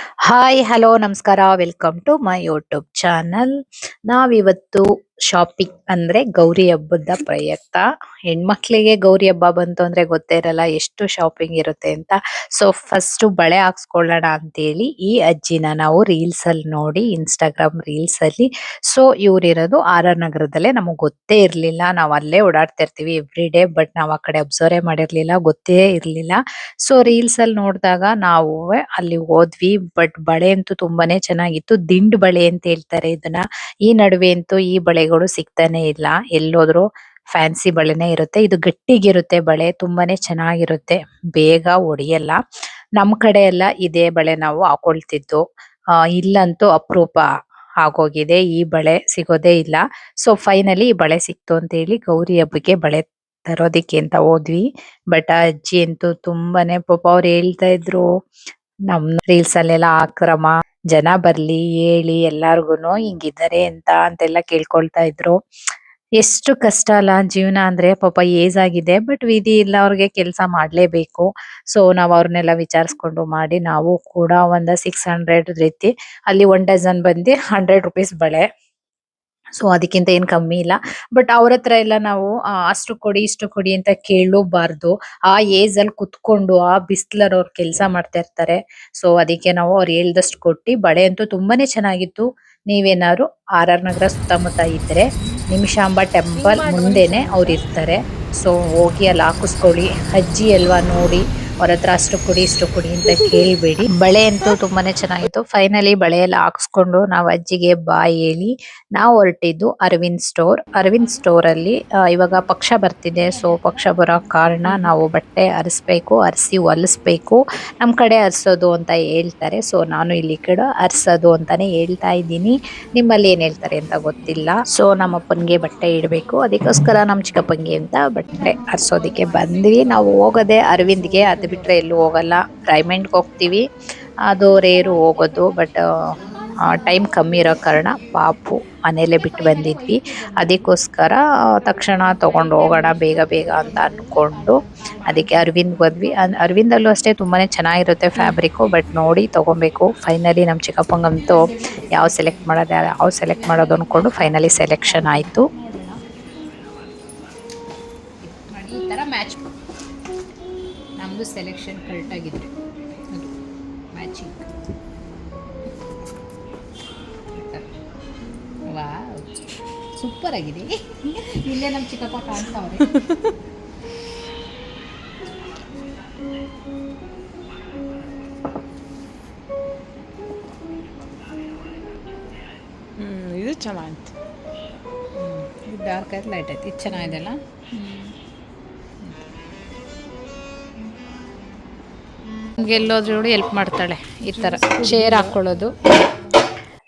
Hi hello ನಮಸ್ಕಾರ. Welcome to my YouTube channel ನಾವಿವತ್ತು shopping ಅಂದ್ರೆ ಗೌರಿ ಹಬ್ಬದ ಪ್ರಯುಕ್ತ ಹೆಣ್ಮಕ್ಳಿಗೆ ಗೌರಿ ಹಬ್ಬ ಬಂತು ಅಂದ್ರೆ ಗೊತ್ತೇ ಇರಲ್ಲ ಎಷ್ಟು ಶಾಪಿಂಗ್ ಇರುತ್ತೆ ಅಂತ. ಸೊ ಫಸ್ಟ್ ಬಳೆ ಹಾಕ್ಸ್ಕೊಳ್ಳೋಣ ಅಂತೇಳಿ ಈ ಅಜ್ಜಿನ ನಾವು ರೀಲ್ಸ್ ಅಲ್ಲಿ ನೋಡಿ ಇನ್ಸ್ಟಾಗ್ರಾಮ್ ರೀಲ್ಸ್ ಅಲ್ಲಿ. ಸೊ ಇವ್ರು ಇರೋದು ಆರ್ ಆರ್ ನಗರದಲ್ಲೇ ನಮಗ್ ಗೊತ್ತೇ ಇರ್ಲಿಲ್ಲ. ನಾವ್ ಅಲ್ಲೇ ಓಡಾಡ್ತಾ ಇರ್ತೀವಿ ಎವ್ರಿ ಡೇ ಬಟ್ ನಾವ್ ಆ ಕಡೆ ಅಬ್ಸರ್ವ್ ಮಾಡಿರ್ಲಿಲ್ಲ, ಗೊತ್ತೇ ಇರ್ಲಿಲ್ಲ. ಸೊ ರೀಲ್ಸ್ ಅಲ್ಲಿ ನೋಡಿದಾಗ ನಾವು ಅಲ್ಲಿ ಹೋದ್ವಿ ಬಟ್ ಬಳೆ ಅಂತೂ ತುಂಬಾನೇ ಚೆನ್ನಾಗಿತ್ತು. ದಿಂಡ್ ಬಳೆ ಅಂತ ಹೇಳ್ತಾರೆ ಇದನ್ನ. ಈ ನಡುವೆ ಅಂತೂ ಈ ಬಳೆಗಳು ಸಿಗ್ತಾನೆ ಇಲ್ಲ. ಎಲ್ಲೋದ್ರು ಫ್ಯಾನ್ಸಿ ಬಳೆನೇ ಇರುತ್ತೆ. ಇದು ಗಟ್ಟಿಗಿರುತ್ತೆ ಬಳೆ, ತುಂಬಾನೇ ಚೆನ್ನಾಗಿರುತ್ತೆ. ಬೇಗ ಒಡೆಯಲ್ಲ. ನಮ್ ಕಡೆ ಎಲ್ಲ ಇದೇ ಬಳೆ ನಾವು ಹಾಕೊಳ್ತಿದ್ದು. ಅಹ್ ಇಲ್ಲಂತೂ ಅಪರೂಪ ಆಗೋಗಿದೆ. ಈ ಬಳೆ ಸಿಗೋದೇ ಇಲ್ಲ. ಸೊ ಫೈನಲಿ ಈ ಬಳೆ ಸಿಕ್ತು ಅಂತ ಹೇಳಿ ಗೌರಿ ಹಬ್ಬಕ್ಕೆ ಬಳೆ ತರೋದಿಕ್ಕೆ ಅಂತ ಹೋದ್ವಿ. ಬಟ್ ಅಜ್ಜಿ ಅಂತೂ ತುಂಬಾನೇ ಪಾಪ ಅವ್ರು ಹೇಳ್ತಾ ಇದ್ರು ನಮ್ ರೀಲ್ಸ್ ಅಲ್ಲೆಲ್ಲ ಹಾಕ್ರಮ್ಮ. ಜನ ಬರ್ಲಿ, ಹೇಳಿ, ಎಲ್ಲಾರ್ಗುನು ಹಿಂಗಿದ್ದಾರೆ ಅಂತ ಅಂತೆಲ್ಲ ಕೇಳ್ಕೊಳ್ತಾ ಇದ್ರು. ಎಷ್ಟು ಕಷ್ಟ ಅಲ್ಲ ಜೀವನ ಅಂದ್ರೆ ಪಾಪ ಏಜ್ ಆಗಿದೆ, ಬಟ್ ವಿಧಿ ಇಲ್ಲ ಅವ್ರಿಗೆ ಕೆಲಸ ಮಾಡ್ಲೇಬೇಕು. ಸೊ ನಾವ್ ಅವ್ರನ್ನೆಲ್ಲ ವಿಚಾರಿಸ್ಕೊಂಡು ಮಾಡಿ ನಾವು ಕೂಡ ಒಂದ್ ಸಿಕ್ಸ್ ಹಂಡ್ರೆಡ್ ರೀತಿ ಅಲ್ಲಿ ಒನ್ ಡಜನ್ ಬಂದಿ ಹಂಡ್ರೆಡ್ ರುಪೀಸ್ ಬಳೆ. ಸೊ ಅದಕ್ಕಿಂತ ಏನ್ ಕಮ್ಮಿ ಇಲ್ಲ. ಬಟ್ ಅವ್ರ ಹತ್ರ ಎಲ್ಲ ನಾವು ಅಷ್ಟು ಕೊಡಿ ಇಷ್ಟು ಕೊಡಿ ಅಂತ ಕೇಳಬಾರ್ದು. ಆ ಏಜ್ ಅಲ್ಲಿ ಕುತ್ಕೊಂಡು ಆ ಬಿಸ್ಲರ್ ಅವ್ರು ಕೆಲಸ ಮಾಡ್ತಾ ಇರ್ತಾರೆ. ಸೊ ಅದಕ್ಕೆ ನಾವು ಅವ್ರು ಹೇಳ್ದಷ್ಟು ಕೊಟ್ಟು ಬಳೆ ಅಂತೂ ತುಂಬಾನೇ ಚೆನ್ನಾಗಿತ್ತು. ನೀವೇನಾದ್ರು ಆರ್ ಆರ್ ನಗರ ಸುತ್ತಮುತ್ತ ಇದ್ರೆ ನಿಮಿಷಾಂಬ ಟೆಂಪಲ್ ಮುಂದೆನೆ ಅವ್ರು ಇರ್ತಾರೆ. ಸೊ ಹೋಗಿ ಅಲ್ಲಿ ಹಾಕಿಸ್ಕೊಳ್ಳಿ. ಅಜ್ಜಿ ಅಲ್ವಾ ನೋಡಿ. ಅವ್ರ ಹತ್ರ ಅಷ್ಟು ಕೊಡಿ, ಇಷ್ಟು ಕೊಡಿ ಅಂತ ಕೇಳ್ಬೇಡಿ. ಬಳೆ ಅಂತೂ ತುಂಬಾನೇ ಚೆನ್ನಾಗಿತ್ತು. ಫೈನಲಿ ಬಳೆ ಎಲ್ಲ ಹಾಕ್ಸ್ಕೊಂಡು ನಾವು ಅಜ್ಜಿಗೆ ಬಾಯ್ ಹೇಳಿ ನಾವು ಹೊರಟಿದ್ದು ಅರವಿಂದ್ ಸ್ಟೋರ್ ಅರವಿಂದ್ ಸ್ಟೋರ್ ಅಲ್ಲಿ ಇವಾಗ ಪಕ್ಷ ಬರ್ತಿದೆ. ಸೊ ಪಕ್ಷ ಬರೋ ಕಾರಣ ನಾವು ಬಟ್ಟೆ ಅರಿಸ್ಬೇಕು, ಅರಿಸಿ ಹೊಲಿಸ್ಬೇಕು. ನಮ್ ಕಡೆ ಅರ್ಸೋದು ಅಂತ ಹೇಳ್ತಾರೆ. ಸೊ ನಾನು ಇಲ್ಲಿ ಕಡೆ ಅರ್ಸೋದು ಅಂತಾನೆ ಹೇಳ್ತಾ ಇದ್ದೀನಿ. ನಿಮ್ಮಲ್ಲಿ ಏನ್ ಹೇಳ್ತಾರೆ ಅಂತ ಗೊತ್ತಿಲ್ಲ. ಸೊ ನಮ್ಮಪ್ಪನ್ಗೆ ಬಟ್ಟೆ ಇಡಬೇಕು. ಅದಕ್ಕೋಸ್ಕರ ನಮ್ ಚಿಕ್ಕಪ್ಪನ್ಗೆ ಅಂತ ಬಟ್ಟೆ ಅರ್ಸೋದಿಕ್ಕೆ ಬಂದ್ವಿ. ನಾವು ಹೋಗೋದೇ ಅರವಿಂದ್ಗೆ ಅದು ಬಿಟ್ರೆ ಎಲ್ಲೂ ಹೋಗಲ್ಲ. ಡೈಮಂಡ್ಗೆ ಹೋಗ್ತೀವಿ. ಅದು ರೇರು ಹೋಗೋದು ಬಟ್ ಟೈಮ್ ಕಮ್ಮಿ ಇರೋ ಕಾರಣ ಪಾಪು ಮನೇಲೆ ಬಿಟ್ಟು ಬಂದಿದ್ವಿ. ಅದಕ್ಕೋಸ್ಕರ ತಕ್ಷಣ ತಗೊಂಡು ಹೋಗೋಣ, ಬೇಗ ಬೇಗ ಅಂತ ಅಂದ್ಕೊಂಡು ಅದಕ್ಕೆ ಅರವಿಂದ್ ಹೋದ್ವಿ. ಅರವಿಂದಲ್ಲೂ ಅಷ್ಟೇ ತುಂಬಾನೇ ಚೆನ್ನಾಗಿರುತ್ತೆ ಫ್ಯಾಬ್ರಿಕ್ಕು ಬಟ್ ನೋಡಿ ತಗೊಬೇಕು. ಫೈನಲಿ ನಮ್ಮ ಚಿಕ್ಕಪ್ಪಂಗಂತೂ ಯಾವ ಸೆಲೆಕ್ಟ್ ಮಾಡೋದು, ಯಾವ ಸೆಲೆಕ್ಟ್ ಮಾಡೋದು ಅಂದ್ಕೊಂಡು ಫೈನಲಿ ಸೆಲೆಕ್ಷನ್ ಆಯಿತು. ಸೆಲೆಕ್ಷನ್ ಕರೆಕ್ಟಾಗಿದ್ರೆ ಅದು ಮ್ಯಾಚಿಂಗ್ ವಾ ಸೂಪರ್ ಆಗಿದೆ. ಇಲ್ಲೇ ನಮ್ಮ ಚಿಕ್ಕಪ್ಪ ಕಾಣ್ತಾವ್ರೆ. ಇದು ಚೆನ್ನಾಗಿತ್ತು. ಡಾರ್ಕ್ ಆಯ್ತು ಲೈಟ್ ಆಯ್ತು. ಇದು ಚೆನ್ನಾಗಿದೆ ಅಲ್ಲ? ಎಲ್ಲೋದ್ರೂ ಹೆಲ್ಪ್ ಮಾಡ್ತಾಳೆ ಈ ತರ. ಚೇರ್ ಹಾಕೊಳ್ಳೋದು.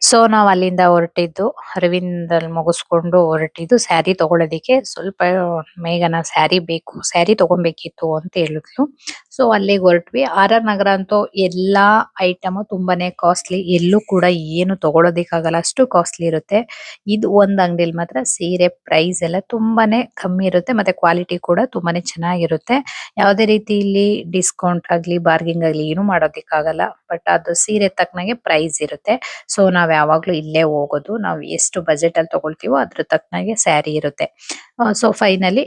ಸೊ ನಾವು ಅಲ್ಲಿಂದ ಹೊರಟಿದ್ದು. ಅರವಿಂದಲ್ಲಿ ಮುಗಿಸ್ಕೊಂಡು ಹೊರಟಿದ್ದು ಸ್ಯಾರಿ ತಗೊಳ್ಳೋದಿಕ್ಕೆ ಸ್ವಲ್ಪ ಮೇಘನ ಸ್ಯಾರಿ ಬೇಕು, ಸ್ಯಾರಿ ತಗೊಬೇಕಿತ್ತು ಅಂತ ಹೇಳಿದ್ಲು. ಸೊ, ಅಲ್ಲಿಗೆ ಹೊರಟ್ವಿ. ಆರ್ ಆರ್ ನಗರ ಅಂತೂ ಎಲ್ಲ ಐಟಮ್ ತುಂಬಾನೇ ಕಾಸ್ಟ್ಲಿ. ಎಲ್ಲೂ ಕೂಡ ಏನು ತಗೊಳೋದಿಕ್ಕಾಗಲ್ಲ. ಅಷ್ಟು ಕಾಸ್ಟ್ಲಿ ಇರುತ್ತೆ. ಇದು ಒಂದ್ ಅಂಗಡಿಲಿ ಮಾತ್ರ ಸೀರೆ ಪ್ರೈಸ್ ಎಲ್ಲ ತುಂಬಾನೇ ಕಮ್ಮಿ ಇರುತ್ತೆ. ಮತ್ತೆ ಕ್ವಾಲಿಟಿ ಕೂಡ ತುಂಬಾನೇ ಚೆನ್ನಾಗಿರುತ್ತೆ. ಯಾವುದೇ ರೀತಿ ಇಲ್ಲಿ ಡಿಸ್ಕೌಂಟ್ ಆಗ್ಲಿ, ಬಾರ್ಗಿಂಗ್ ಆಗ್ಲಿ ಏನು ಮಾಡೋದಿಕ್ಕಾಗಲ್ಲ. ಬಟ್ ಅದು ಸೀರೆ ತಕ್ಕನಾಗೆ ಪ್ರೈಸ್ ಇರುತ್ತೆ. ಸೊ, ನಾವ್ ಯಾವಾಗ್ಲೂ ಇಲ್ಲೇ ಹೋಗೋದು. ನಾವು ಎಷ್ಟು ಬಜೆಟ್ ಅಲ್ಲಿ ತಗೊಳ್ತೀವೋ ಅದ್ರ ತಕ್ಕನಾಗೆ ಸ್ಯಾರಿ ಇರುತ್ತೆ. ಸೊ ಫೈನಲಿ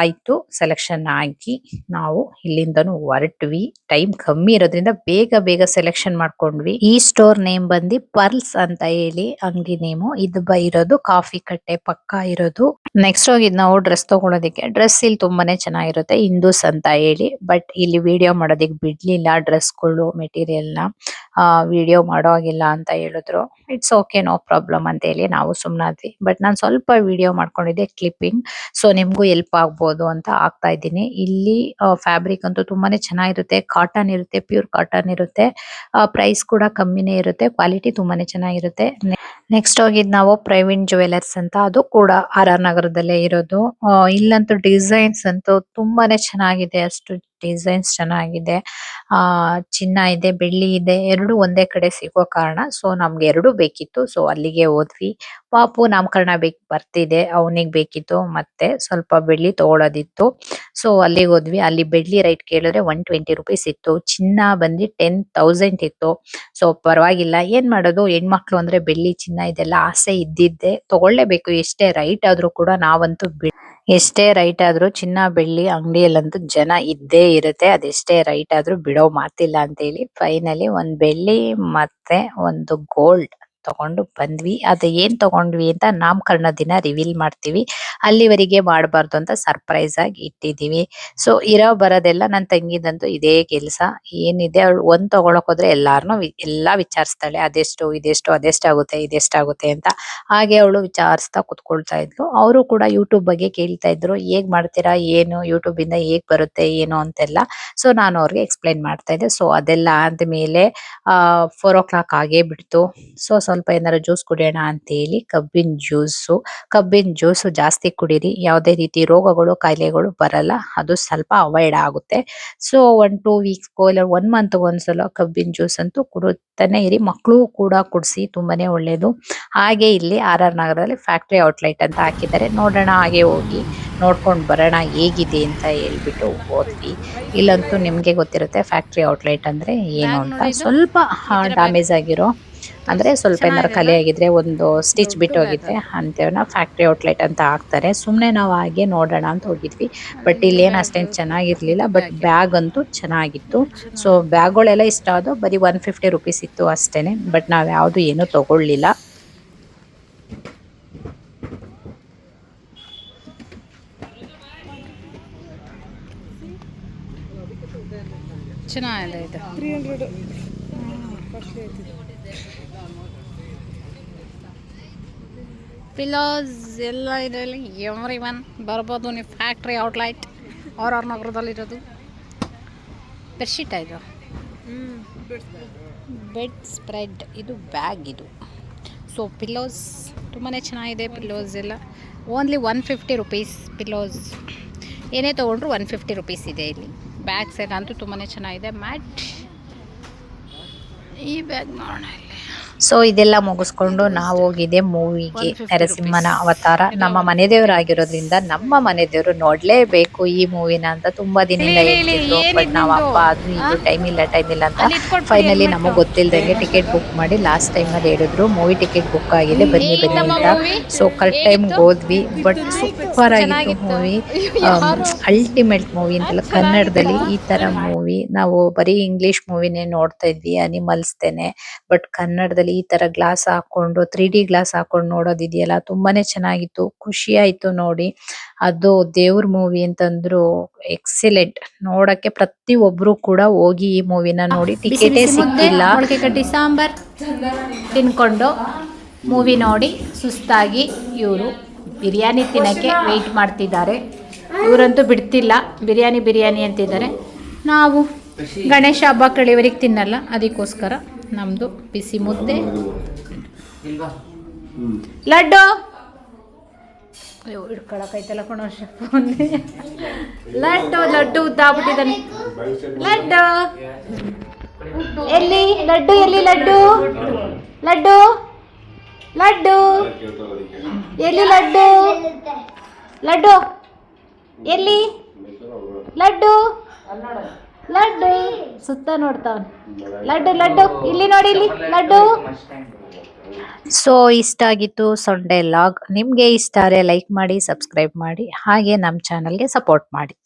ಆಯ್ತು. ಸೆಲೆಕ್ಷನ್ ಆಗಿ ನಾವು ಇಲ್ಲಿಂದನು ಹೊರಟ್ವಿ. ಟೈಮ್ ಕಮ್ಮಿ ಇರೋದ್ರಿಂದ ಬೇಗ ಬೇಗ ಸೆಲೆಕ್ಷನ್ ಮಾಡ್ಕೊಂಡ್ವಿ. ಈ ಸ್ಟೋರ್ ನೇಮ್ ಬಂದಿ ಪರ್ಲ್ಸ್ ಅಂತ ಹೇಳಿ ಅಂಗಡಿ ನೇಮು ಇದು ಬ, ಇರೋದು ಕಾಫಿ ಕಟ್ಟೆ, ಪಕ್ಕ ಇರೋದು. ನೆಕ್ಸ್ಟ್ ಹೋಗಿದ್ ನಾವು ಡ್ರೆಸ್ ತಗೊಳೋದಿಕ್ಕೆ. ಡ್ರೆಸ್ ಇಲ್ಲಿ ತುಂಬಾನೇ ಚೆನ್ನಾಗಿರುತ್ತೆ ಹಿಂದೂಸ್ ಅಂತ ಹೇಳಿ. ಬಟ್ ಇಲ್ಲಿ ವಿಡಿಯೋ ಮಾಡೋದಿಕ್ ಬಿಡ್ಲಿಲ್ಲ ಡ್ರೆಸ್ಗಳು ಮೆಟೀರಿಯಲ್ನ. ವಿಡಿಯೋ ಮಾಡೋ ಹಾಗಿಲ್ಲ ಅಂತ ಹೇಳಿದ್ರು. ಇಟ್ಸ್ ಓಕೆ ನೋ ಪ್ರಾಬ್ಲಮ್ ಅಂತ ಹೇಳಿ ನಾವು ಸುಮ್ನಾದ್ವಿ ಬಟ್ ನಾನು ಸ್ವಲ್ಪ ವಿಡಿಯೋ ಮಾಡ್ಕೊಂಡಿದ್ದೆ ಕ್ಲಿಪ್ಪಿಂಗ್ ಸೊ ನಿಮ್ಗೂ ಹೆಲ್ಪ್ ಆಗ್ಬೋದು ಅಂತ ಆಗ್ತಾ ಇದ್ದೀನಿ. ಇಲ್ಲಿ ಫ್ಯಾಬ್ರಿಕ್ ಅಂತೂ ತುಂಬಾನೇ ಚೆನ್ನಾಗಿರುತ್ತೆ. ಕಾಟನ್ ಇರುತ್ತೆ ಪ್ಯೂರ್ ಕಾಟನ್ ಇರುತ್ತೆ. ಪ್ರೈಸ್ ಕೂಡ ಕಮ್ಮಿನೇ ಇರುತ್ತೆ. ಕ್ವಾಲಿಟಿ ತುಂಬಾನೇ ಚೆನ್ನಾಗಿರುತ್ತೆ. ನೆಕ್ಸ್ಟ್ ಹೋಗಿದ್ ನಾವು ಪ್ರವೀಣ್ ಜುವೆಲರ್ಸ್ ಅಂತ. ಅದು ಕೂಡ ಆರ್ ಆರ್ ನಗರದಲ್ಲೇ ಇರೋದು. ಆ, ಇಲ್ಲಂತೂ ಡಿಸೈನ್ಸ್ ಅಂತೂ ತುಂಬಾನೇ ಚೆನ್ನಾಗಿದೆ ಅಷ್ಟು ಡಿಸೈನ್ಸ್ ಚೆನ್ನಾಗಿದೆ. ಆ, ಚಿನ್ನ ಇದೆ, ಬೆಳ್ಳಿ ಇದೆ, ಎರಡು ಒಂದೇ ಕಡೆ ಸಿಗೋ ಕಾರಣ ಸೊ, ನಮ್ಗೆ ಎರಡು ಬೇಕಿತ್ತು. ಸೊ, ಅಲ್ಲಿಗೆ ಹೋದ್ವಿ. ಪಾಪು ನಾಮಕರಣ ಬೇಕು ಬರ್ತಿದೆ. ಅವನಿಗೆ ಬೇಕಿತ್ತು. ಮತ್ತೆ ಸ್ವಲ್ಪ ಬೆಳ್ಳಿ ತಗೊಳ್ಳೋದಿತ್ತು ಸೊ, ಅಲ್ಲಿಗೆ ಹೋದ್ವಿ. ಅಲ್ಲಿ ಬೆಳ್ಳಿ ರೈಟ್ ಕೇಳಿದ್ರೆ ಒನ್ ಟ್ವೆಂಟಿ ರುಪೀಸ್ ಇತ್ತು. ಚಿನ್ನ ಬಂದು ಟೆನ್ ತೌಸಂಡ್ ಇತ್ತು. ಸೊ, ಪರವಾಗಿಲ್ಲ. ಏನ್ ಮಾಡೋದು? ಹೆಣ್ಮಕ್ಳು ಅಂದ್ರೆ ಬೆಳ್ಳಿ, ಚಿನ್ನ ಇದೆಲ್ಲ ಆಸೆ ಇದ್ದಿದ್ದೆ. ತಗೊಳ್ಳೇಬೇಕು. ಎಷ್ಟೇ ರೈಟ್ ಆದ್ರೂ ಕೂಡ ನಾವಂತೂ ಎಷ್ಟೇ ರೈಟ್ ಆದ್ರೂ ಚಿನ್ನ, ಬೆಳ್ಳಿ, ಅಂಗಡಿಯಲ್ಲಂತೂ ಜನ ಇದ್ದೇ ಇರುತ್ತೆ. ಅದೆಷ್ಟೇ ರೈಟ್ ಆದ್ರೂ ಬಿಡೋ ಮಾತಿಲ್ಲ ಅಂತ ಹೇಳಿ ಫೈನಲಿ ಒಂದ್ ಬೆಳ್ಳಿ ಮತ್ತೆ ಒಂದು ಗೋಲ್ಡ್ ತಗೊಂಡು ಬಂದ್ವಿ. ಅದು ಏನ್ ತಗೊಂಡ್ವಿ ಅಂತ ನಾಮಕರಣ ದಿನ ರಿವೀಲ್ ಮಾಡ್ತೀವಿ. ಅಲ್ಲಿವರೆಗೆ ಮಾಡಬಾರ್ದು ಅಂತ ಸರ್ಪ್ರೈಸ್ ಆಗಿ ಇಟ್ಟಿದೀವಿ ಸೊ ಇರೋ ಬರೋದೆಲ್ಲ ನನ್ ತಂಗಿದಂತೂ ಇದೇ ಕೆಲಸ. ಏನಿದೆ ಅವಳು ಒಂದ್ ತಗೊಳಕ್ ಹೋದ್ರೆ ಎಲ್ಲಾರ್ನು ಎಲ್ಲಾ ವಿಚಾರಿಸ್ತಾಳೆ. ಅದೆಷ್ಟು, ಇದೆಷ್ಟು ಅದೆಷ್ಟಾಗುತ್ತೆ ಇದೆಷ್ಟಾಗುತ್ತೆ ಅಂತ. ಹಾಗೆ ಅವಳು ವಿಚಾರಿಸ್ತಾ ಕುತ್ಕೊಳ್ತಾ ಇದ್ಲು. ಅವರು ಕೂಡ ಯೂಟ್ಯೂಬ್ ಬಗ್ಗೆ ಕೇಳ್ತಾ ಇದ್ರು. ಹೇಗ್ ಮಾಡ್ತೀರಾ, ಏನು ಯೂಟ್ಯೂಬ್ ಇಂದ ಹೇಗ್ ಬರುತ್ತೆ, ಏನು ಅಂತೆಲ್ಲ. ಸೊ ನಾನು ಅವ್ರಿಗೆ ಎಕ್ಸ್ಪ್ಲೈನ್ ಮಾಡ್ತಾ ಇದ್ದೆ. ಸೊ ಅದೆಲ್ಲ ಆದ್ಮೇಲೆ ಫೋರ್ ಓ ಕ್ಲಾಕ್ ಆಗೇ ಬಿಡ್ತು. ಸೊ ಸ್ವಲ್ಪ ಏನಾದ್ರು ಜ್ಯೂಸ್ ಕುಡಿಯೋಣ ಅಂತ ಹೇಳಿ ಕಬ್ಬಿನ ಜ್ಯೂಸು ಕಬ್ಬಿನ ಜ್ಯೂಸು ಜಾಸ್ತಿ ಕುಡೀರಿ. ಯಾವುದೇ ರೀತಿ ರೋಗಗಳು ಕಾಯಿಲೆಗಳು ಬರಲ್ಲ. ಅದು ಸ್ವಲ್ಪ ಅವಾಯ್ಡ್ ಆಗುತ್ತೆ. ಸೊ ಒನ್ ಟೂ ವೀಕ್ಸ್ಗೋ ಇಲ್ಲ ಒನ್ ಮಂತ್ ಒಂದ್ಸಲ ಕಬ್ಬಿನ ಜ್ಯೂಸ್ ಅಂತೂ ಕುಡುತ್ತಾನೆ ಇರಿ. ಮಕ್ಕಳು ಕೂಡ ಕುಡಿಸಿ ತುಂಬಾನೇ ಒಳ್ಳೇದು. ಹಾಗೆ ಇಲ್ಲಿ ಆರ್ ಆರ್ ನಗರದಲ್ಲಿ ಫ್ಯಾಕ್ಟ್ರಿ ಔಟ್ಲೆಟ್ ಅಂತ ಹಾಕಿದ್ದಾರೆ. ನೋಡೋಣ ಹಾಗೆ ಹೋಗಿ ನೋಡ್ಕೊಂಡು ಬರೋಣ ಹೇಗಿದೆ ಅಂತ ಹೇಳ್ಬಿಟ್ಟು ಹೋದ್ವಿ ಇಲ್ಲಂತೂ ನಿಮಗೆ ಗೊತ್ತಿರುತ್ತೆ ಫ್ಯಾಕ್ಟ್ರಿ ಔಟ್ಲೆಟ್ ಅಂದ್ರೆ ಏನು ಅಂತ. ಸ್ವಲ್ಪ ಡ್ಯಾಮೇಜ್ ಆಗಿರೋ ಅಂದ್ರೆ ಸ್ವಲ್ಪ ಏನಾದ್ರು ಕಲೆ ಆಗಿದ್ರೆ ಒಂದು ಸ್ಟಿಚ್ ಬಿಟ್ಟು ಹೋಗಿದ್ರೆ ಅಂತೇವನ್ನ ಫ್ಯಾಕ್ಟ್ರಿ ಔಟ್ಲೆಟ್ ಅಂತ ಹಾಕ್ತಾರೆ. ಸುಮ್ಮನೆ ನಾವು ಹಾಗೆ ನೋಡೋಣ ಅಂತ ಹೋಗಿದ್ವಿ. ಬಟ್ ಇಲ್ಲಿ ಏನು ಅಷ್ಟೇನು ಚೆನ್ನಾಗಿರ್ಲಿಲ್ಲ. ಬಟ್ ಬ್ಯಾಗ್ ಅಂತೂ ಚೆನ್ನಾಗಿತ್ತು. ಸೊ ಬ್ಯಾಗ್ಗಳೆಲ್ಲ ಇಷ್ಟ ಆದವು. ಬರೀ ಒನ್ ಫಿಫ್ಟಿ ರುಪೀಸ್ ಇತ್ತು ಅಷ್ಟೇನೆ. ಬಟ್ ನಾವು ಯಾವುದು ಏನು ತಗೊಳ್ಳಲಿಲ್ಲ ಚೆನ್ನಾಗಿದೆ ಇದು. ತ್ರೀ ಹಂಡ್ರೆಡ್ ಪಿಲ್ಲೋಸ್ ಎಲ್ಲ ಇದರಲ್ಲಿ ಎವ್ರಿ ಒನ್ ಬರ್ಬೋದು. ನೀವು ಫ್ಯಾಕ್ಟ್ರಿ ಔಟ್ಲೈಟ್ ಆರ್ ನಗರದಲ್ಲಿರೋದು. ಬೆಡ್ಶೀಟ್ ಇದು? ಬೆಡ್ ಸ್ಪ್ರೆಡ್ ಇದು ಬ್ಯಾಗ್ ಇದು. ಸೊ ಪಿಲೋಸ್ ತುಂಬಾ ಚೆನ್ನಾಗಿದೆ. ಪಿಲೋಸ್ ಎಲ್ಲ. Only one fifty rupees pillows ಏನೇ ತೊಗೊಂಡ್ರು ಒನ್ ಫಿಫ್ಟಿ ರುಪೀಸ್ ಇದೆ ಇಲ್ಲಿ. ಬ್ಯಾಗ್ಸ್ ಎಲ್ಲ ಅಂತೂ ತುಂಬಾ ಚೆನ್ನಾಗಿದೆ. ಮ್ಯಾಟ್ ಈ ಬ್ಯಾಗ್ ನೋಡೋಣ ಇಲ್ಲಿ ಸೊ ಇದೆಲ್ಲ ಮುಗಿಸ್ಕೊಂಡು ನಾವು ಹೋಗಿದೆ ಮೂವಿಗೆ. 150 ನರಸಿಂಹನ ಅವತಾರ. ನಮ್ಮ ಮನೆ ದೇವರಾಗಿರೋದ್ರಿಂದ ನಮ್ಮ ಮನೆ ದೇವರು ನೋಡ್ಲೇಬೇಕು ಈ ಮೂವಿನ ಅಂತ ತುಂಬಾ ದಿನದಿಂದ ಹೇಳ್ತಿದ್ರು. ಬಟ್ ನಾವ್ ಅಪ್ಪ ಅದು ಇದು ಟೈಮ್ ಇಲ್ಲ ಟೈಮ್ ಇಲ್ಲ ಅಂತ ಫೈನಲಿ ನಮಗೆ ಗೊತ್ತಿಲ್ದಂಗೆ ಟಿಕೆಟ್ ಬುಕ್ ಮಾಡಿ ಲಾಸ್ಟ್ ಟೈಮ್ ಅಲ್ಲಿ ಹೇಳಿದ್ರು. ಮೂವಿ ಟಿಕೆಟ್ ಬುಕ್ ಆಗಿದೆ. ಬನ್ನಿ ಬನ್ನಿ ಅಂತ. So correct time? ಹೋದ್ವಿ. ಬಟ್ ಸೂಪರ್ ಆಗಿತ್ತು ಮೂವಿ? ಅಲ್ಟಿಮೇಟ್ ಮೂವಿ ಅಂತಲ್ಲ ಕನ್ನಡದಲ್ಲಿ ಈ ತರ ಮೂವಿ ನಾವು ಬರೀ ಇಂಗ್ಲಿಷ್ ಮೂವಿನೇ ನೋಡ್ತಾ ಇದ್ವಿ. ಅನಿಮಲ್ಸ್ತೇನೆ ಬಟ್ ಕನ್ನಡದಲ್ಲಿ ಈ ತರ ಗ್ಲಾಸ್ ಹಾಕೊಂಡು ತ್ರೀ ಡಿ ಗ್ಲಾಸ್ ಹಾಕೊಂಡು ನೋಡೋದಿದೆಯಲ್ಲ ತುಂಬಾನೇ ಚೆನ್ನಾಗಿತ್ತು. ಖುಷಿ ಆಯ್ತು ನೋಡಿ. ಅದು ದೇವ್ರ ಮೂವಿ ಅಂತಂದ್ರು ಎಕ್ಸಲೆಂಟ್. ನೋಡಕ್ಕೆ ಪ್ರತಿ ಒಬ್ರು ಕೂಡ ಹೋಗಿ ಈ ಮೂವಿನ ನೋಡಿ ಟಿಕೆಟೇ ಸಿಕ್ಕಿಲ್ಲ. ಮೊಳಕೆ ಕಟ್ಟಿ ಸಾಂಬಾರ್ ತಿನ್ಕೊಂಡು ಮೂವಿ ನೋಡಿ. ಸುಸ್ತಾಗಿ ಇವರು ಬಿರಿಯಾನಿ ತಿನ್ನಕ್ಕೆ ವೆಯ್ಟ್ ಮಾಡ್ತಿದ್ದಾರೆ. ಇವರಂತೂ ಬಿಡ್ತಿಲ್ಲ. ಬಿರಿಯಾನಿ ಬಿರಿಯಾನಿ ಅಂತಿದ್ದಾರೆ. ನಾವು ಗಣೇಶ ಹಬ್ಬ ಕಳಿಯವರಿಗೆ ತಿನ್ನಲ್ಲ. ಅದಕ್ಕೋಸ್ಕರ ನಮ್ಮದು ಬಿಸಿ ಮುದ್ದೆ. ಲಡ್ಡು. ಅಯ್ಯೋ ಹಿಡ್ಕೊಳಕೈತಲ್ಲ ಕಣ ಫೋನ್ಗೆ. ಲಡ್ಡು ಲಡ್ಡು ಉದ್ದಾಗ್ಬಿಟ್ಟಿದ್ದಾನೆ ಲಡ್ಡು. ಎಲ್ಲಿ? ಲಡ್ಡು ಎಲ್ಲಿ ಲಡ್ಡು? ಲಡ್ಡು. ಲಡ್ಡು. ಎಲ್ಲಿ ಲಡ್ಡು? ಲಡ್ಡು. ಎಲ್ಲಿ? ಲಡ್ಡು. ಲಡ್ಡು. ಸುತ್ತ ನೋಡ್ತಾವನ್ ಲಡ್ಡು ಲಡ್ಡು. ಇಲ್ಲಿ ನೋಡಿ, ಇಲ್ಲಿ ಲಡ್ಡು. ಸೊ, ಇಷ್ಟ ಆಗಿತ್ತು ಸಂಡೇ ಲಾಗ್. ನಿಮ್ಗೆ ಇಷ್ಟ ಆದರೆ ಲೈಕ್ ಮಾಡಿ, ಸಬ್ಸ್ಕ್ರೈಬ್ ಮಾಡಿ. ಹಾಗೆ ನಮ್ಮ ಚಾನಲ್ಗೆ ಸಪೋರ್ಟ್ ಮಾಡಿ.